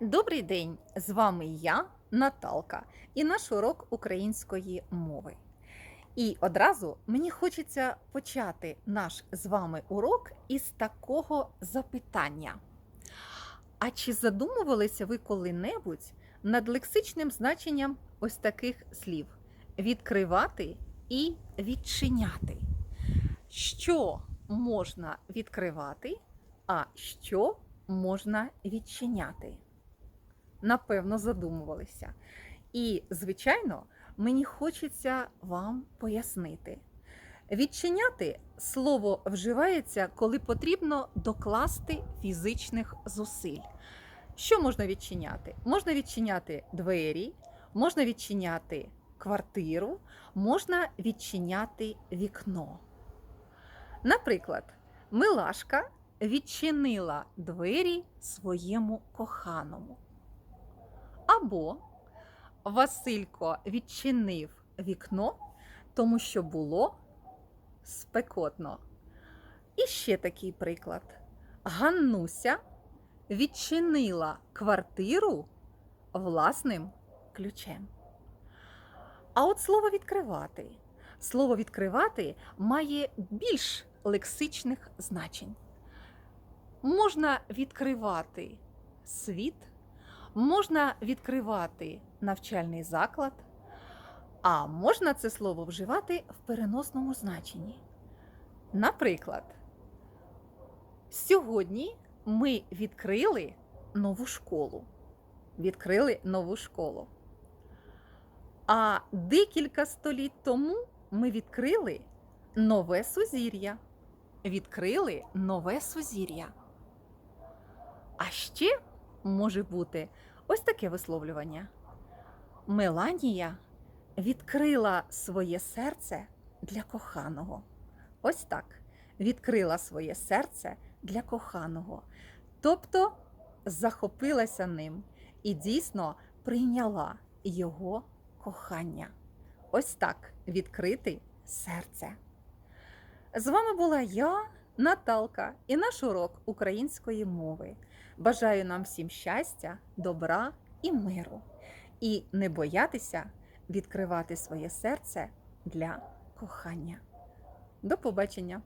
Добрий день! З вами я, Наталка, і наш урок української мови. І одразу мені хочеться почати наш з вами урок із такого запитання. А чи задумувалися ви коли-небудь над лексичним значенням ось таких слів: відкривати і відчиняти? Що можна відкривати, а що можна відчиняти? Напевно, задумувалися. І, звичайно, мені хочеться вам пояснити. Відчиняти слово вживається, коли потрібно докласти фізичних зусиль. Що можна відчиняти? Можна відчиняти двері, можна відчиняти квартиру, можна відчиняти вікно. Наприклад, Милашка відчинила двері своєму коханому. Або Василько відчинив вікно, тому що було спекотно. І ще такий приклад. Ганнуся відчинила квартиру власним ключем. А от слово відкривати. Слово відкривати має більш лексичних значень. Можна відкривати світ, можна відкривати навчальний заклад, а можна це слово вживати в переносному значенні. Наприклад, сьогодні ми відкрили нову школу. Відкрили нову школу. А декілька століть тому ми відкрили нове сузір'я. Відкрили нове сузір'я. А ще може бути ось таке висловлювання. Меланія відкрила своє серце для коханого. Ось так. Відкрила своє серце для коханого. Тобто захопилася ним і дійсно прийняла його кохання. Ось так відкрити серце. З вами була я, Наталка, і наш урок української мови. Бажаю нам всім щастя, добра і миру. І не боятися відкривати своє серце для кохання. До побачення!